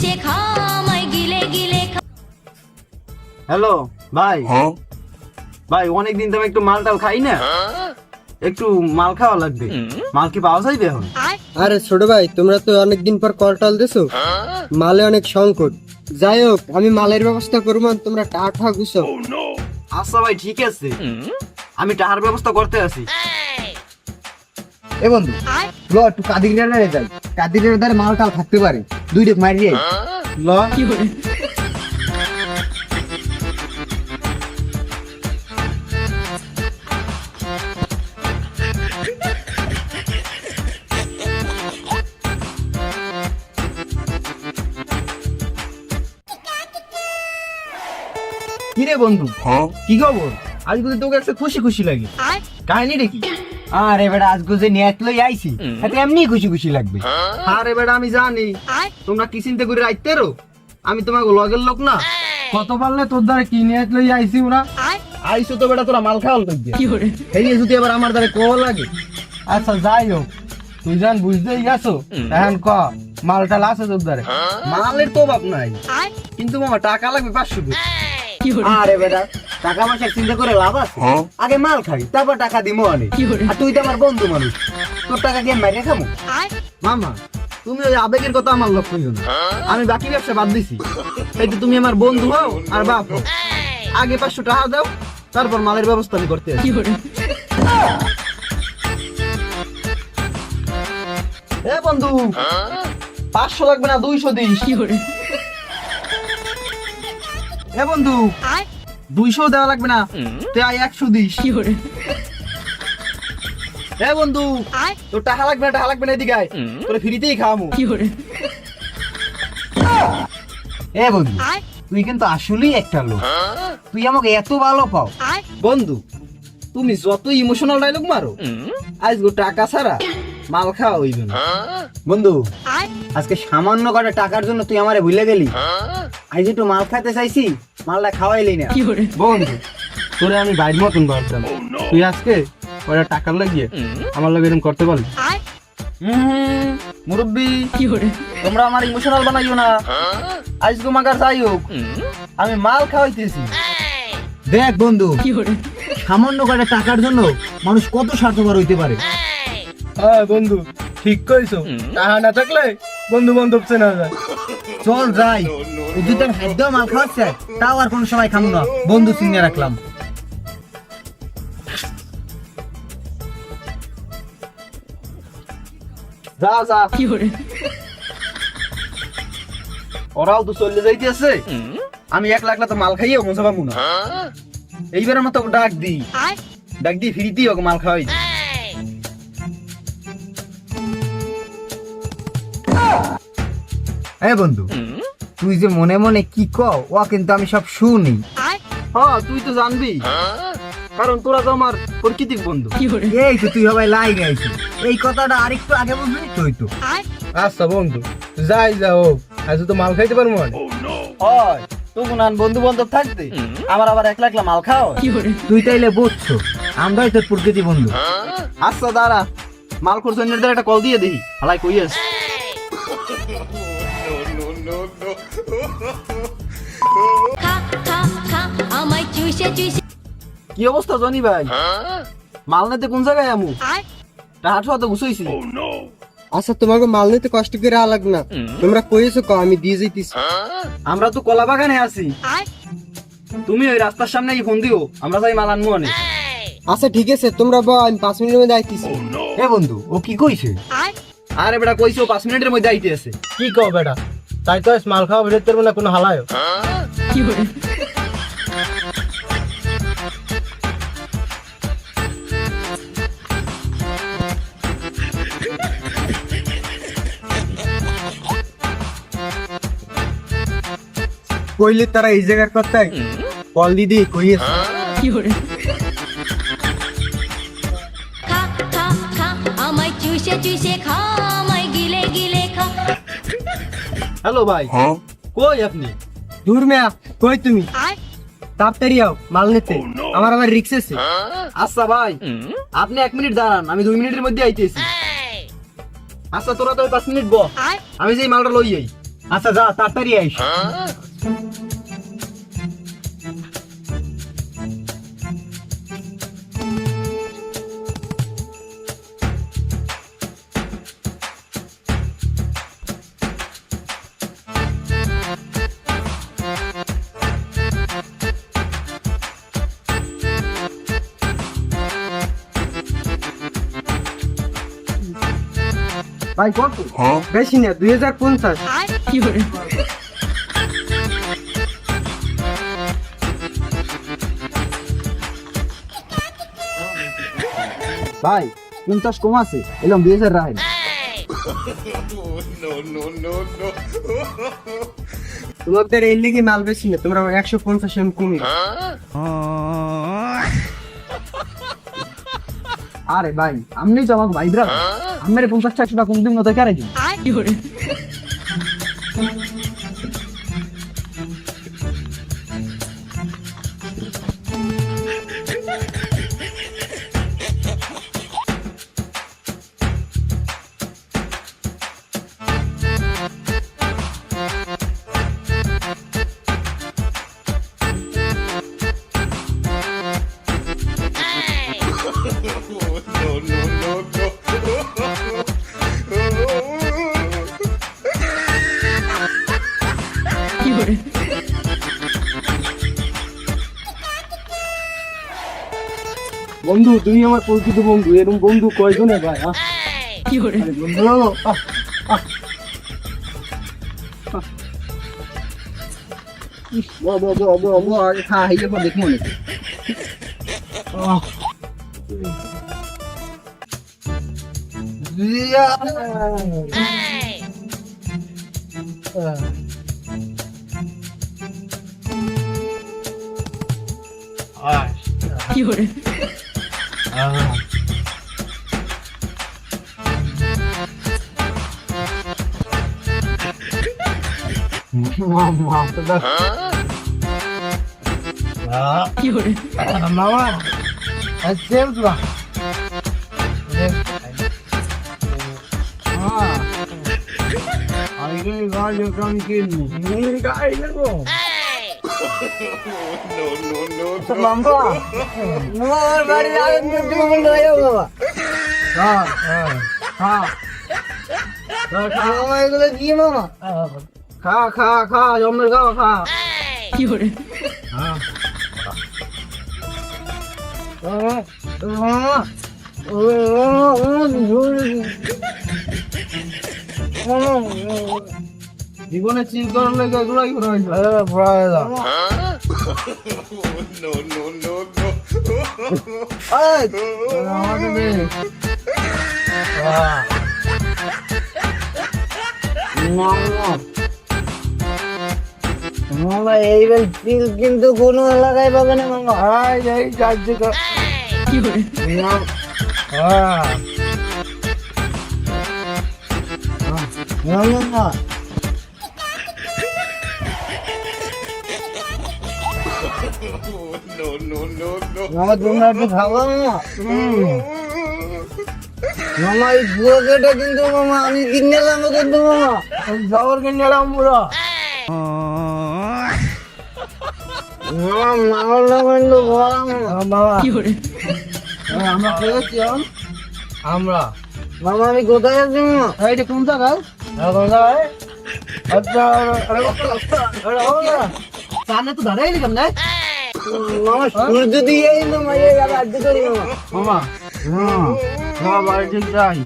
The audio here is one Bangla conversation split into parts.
চুষে খা আমায় গিলে গিলে হ্যালো ভাই। ভাই অনেকদিন তো একটু মাল টাল খাই না? একটু মাল খাওয়া লাগবে। মাল কি পাওয়া যাইবে এখন? আরে ছোট ভাই তোমরা তো অনেকদিন পর কল টল দিছো। মালে অনেক সংকট। যাই হোক আমি মালের ব্যবস্থা করব তোমরা টাকা গুছো। আচ্ছা ভাই ঠিক আছে। আমি টাকার ব্যবস্থা করতে আছি এ বন্ধু ল একটু কাদির যাই। কাদিরের ধারে মাল টাল থাকতে পারে। দুই রেক মারিয়ে ল। কি রে বন্ধু? কি খবর? আজ বুঝি তোকে একটা খুশি খুশি লাগে। কাহিনী কি? আরে বেটা আজ গুজে নিয়ে লই আইছি। এতে এমনি খুশি খুশি লাগবে। আরে বেটা আমি জানি। তোমরা কি চিন্তা করে রাখতে রো? আমি তোমাকে লগের লোক না। কত পারলে তোর দ্বারা কি নিয়ে লই আইছি ওরা? আইসো তো বেটা তোরা মাল খাওয়াল করতে এই যে যদি আবার আমার দ্বারা কল লাগে। আচ্ছা যাই হোক। তুই জান বুঝতেই গেছো এখন ক মালটা আছে তোর দ্বারে। মালের তো অভাব নাই। কিন্তু মামা টাকা লাগবে পাঁচশো করে। আরে বেটা টাকা পয়সা চিন্তা করে লাভ আছে? আগে মাল খাই তারপর টাকা দিমো অনেক আর তুই তো আমার বন্ধু মানুষ। তোর টাকা দিয়ে মাইরে খামো মামা তুমি ওই আবেগের কথা আমার লক্ষ্য না। আমি বাকি ব্যবসা বাদ দিছি। এই তো তুমি আমার বন্ধু হও আর বাপ আগে পাঁচশো টাকা দাও তারপর মালের ব্যবস্থা আমি করতে এ বন্ধু পাঁচশো লাগবে না দুইশো দিন দিস এ বন্ধু দুইশো দেওয়া লাগবে না। তাই একশো দিস। এ বন্ধু তোর টাকা লাগবে না টাকা লাগবে না এদিকে। তোরে ফ্রিতেই খাওয়ামু। এ বন্ধু তুই কিন্তু আসলেই একটা লোক। তুই আমাকে এত ভালো পাও বন্ধু তুমি যত ইমোশনাল ডায়লগ মারো আজ গো টাকা ছাড়া মাল খাওয়া হইবে না। বন্ধু আজকে সামান্য কটা টাকার জন্য তুই আমারে ভুলে গেলি। আজ একটু মাল খাইতে চাইছি মালটা খাওয়াইলি না। বন্ধু তোরে আমি বাইর মতন ভাবতাম তুই আজকে ওরা টাকার লাগিয়ে আমার লাগে এরকম করতে পারলি? মুরব্বী তোমরা আমার ইমোশনাল বানাইও না। আজ তোমাকার যাই হোক আমি মাল খাওয়াইতেছি। দেখ বন্ধু সামান্য কটা টাকার জন্য মানুষ কত স্বার্থপর হইতে পারে। হ্যাঁ বন্ধু ঠিক কইছো। টাকা না থাকলে বন্ধু বান্ধব চেনা যায়। চল যাই। খাদ্য মাল খাওয়াচ্ছে তাও আর কোনো সময় খামু না। বন্ধু চিনিয়ে রাখলাম। যা যা। ওরাও তো চলে যাইতেছে। আমি এক লাখ তো মাল খাইয়ে মজা পাবো না। এইবার মতো ওকে ডাক দি ডাক দি ফ্রিতেই ওকে মাল খাওয়াই হ্যাঁ বন্ধু। তুই যে মনে মনে কি কও ও কিন্তু আমি সব শুনি। হ্যাঁ তুই তো জানবি। কারণ তোরা তো আমার প্রকৃতিক বন্ধু। এই তো তুই এই কথাটা আরেকটু আগে বুঝলি তুই তো। আচ্ছা বন্ধু যাই যাও আজ তো মাল খাইতে পারব হয় তবু নান বন্ধু বান্ধব থাকতে আমার আবার একলা একলা মাল খাও। তুই তাইলে বুঝছ আমরাই তোর প্রকৃতি বন্ধু। আচ্ছা দাঁড়া। মাল করছ একটা কল দিয়ে দেখি হালাই কই আছে কি অবস্থা জনি ভাই? মাল নিতে কোন জায়গায় আমু? টাহাট তো গুছাইছি আচ্ছা তোমাকে মাল নিতে কষ্ট করে আ লাগবে না। তোমরা কইছো ক আমি দিয়ে যাইতেছি। আমরা তো কলা বাগানে আছি। তুমি ওই রাস্তার সামনে ফোন দিও আমরা যাই মাল আনব অনেক আচ্ছা ঠিক আছে তোমরা বল আমি পাঁচ মিনিটের মধ্যে আইতেছি। এ বন্ধু ও কি কইছে? আরে বেটা কইছো পাঁচ মিনিটের মধ্যে আইতে আছে। কি কও বেটা? তাই তো মাল খাওয়া বেরোতে পারব না কোনো হালায় কইলে তারা এই জায়গার কথাই? কল দিদি কইয়েছে খা আমায় চুষে চুষে খা আমায় গিলে গিলে খা। হ্যালো ভাই। কই আপনি? দূর মেয়া কই তুমি? তাড়াতাড়ি আও মাল নিতে। আমার আবার রিক্স আছে। আচ্ছা ভাই আপনি এক মিনিট দাঁড়ান আমি দুই মিনিটের মধ্যে আইতেছি। আচ্ছা তোরা তো পাঁচ মিনিট বল আমি যেই মালটা লই যাই আচ্ছা যা তাড়াতাড়ি আইস। ভাই কত? বেশি না দুই হাজার পঞ্চাশ। ভাই পঞ্চাশ কম আছে এলাম দুই হাজার রাখেন। তোমাদের এই লেগে মাল বেশি না তোমরা একশো পঞ্চাশ এম কমি আরে ভাই আপনি তো আমাকে ভাই ব্রা আমার পঞ্চাশ টাকা কম দিন না কারে? দিন বন্ধু তুমি আমার প্রকৃত বন্ধু এরকম বন্ধু কয়জনে ভাই আহ? আরে বন্ধু। বো বো বো বো বো আগে খা হাইয়ে পর দেখব না আহ। ইয়া। আহ। আহ। আহ। মামা মামা আচ্ছা তো আগে গাড়ি কাম কিনবো গাড়ি নেব মামা আমার বাড়ি আগে করতে বন্ধ হয়ে বাবা হ্যাঁ হ্যাঁ হ্যাঁ মামা জীবনে চিল করার লেগে এগুলাই করা হয়েছে আমাকে দে। মামা এইবার তিল কিন্তু কোনো এলাকায় পাবে না মামা। হাই কার্যকর মামা। মামা তোমরা একটু খাব? মামা মামা এই বুয়াকেটা কিন্তু মামা আমি কিনে এলাম কিন্তু মামা। যাওয়ার কিনে এলাম পুরো মামা মামার নাম কিন্তু বলা মামা। আমরা মামা আমি কোথায় আছি মামা? এইটা কোন জায়গায় এখন যাই আচ্ছা কানে তো দাঁড়াই নিলাম না মামা সূর্য দিয়ে করি মামা মামা হ্যাঁ যাই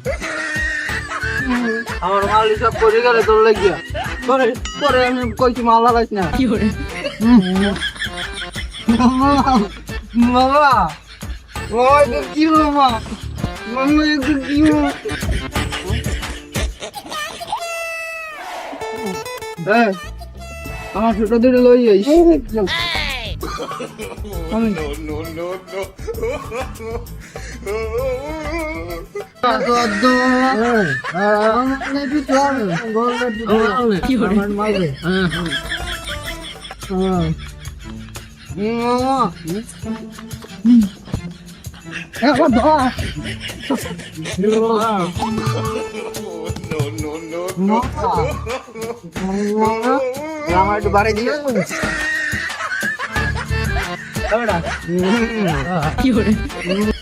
আমার মাল করে গেলে তোর লাগিয়া পরে পরে আমি কইছি মাল লাগাইছ না। মামা মামা কি মামা মামা কি আমার ছোট দুটো লই যাইস আমার মারবে আমার ধর আমার একটু বাড়ি দিয়ে ほら。うん。夜。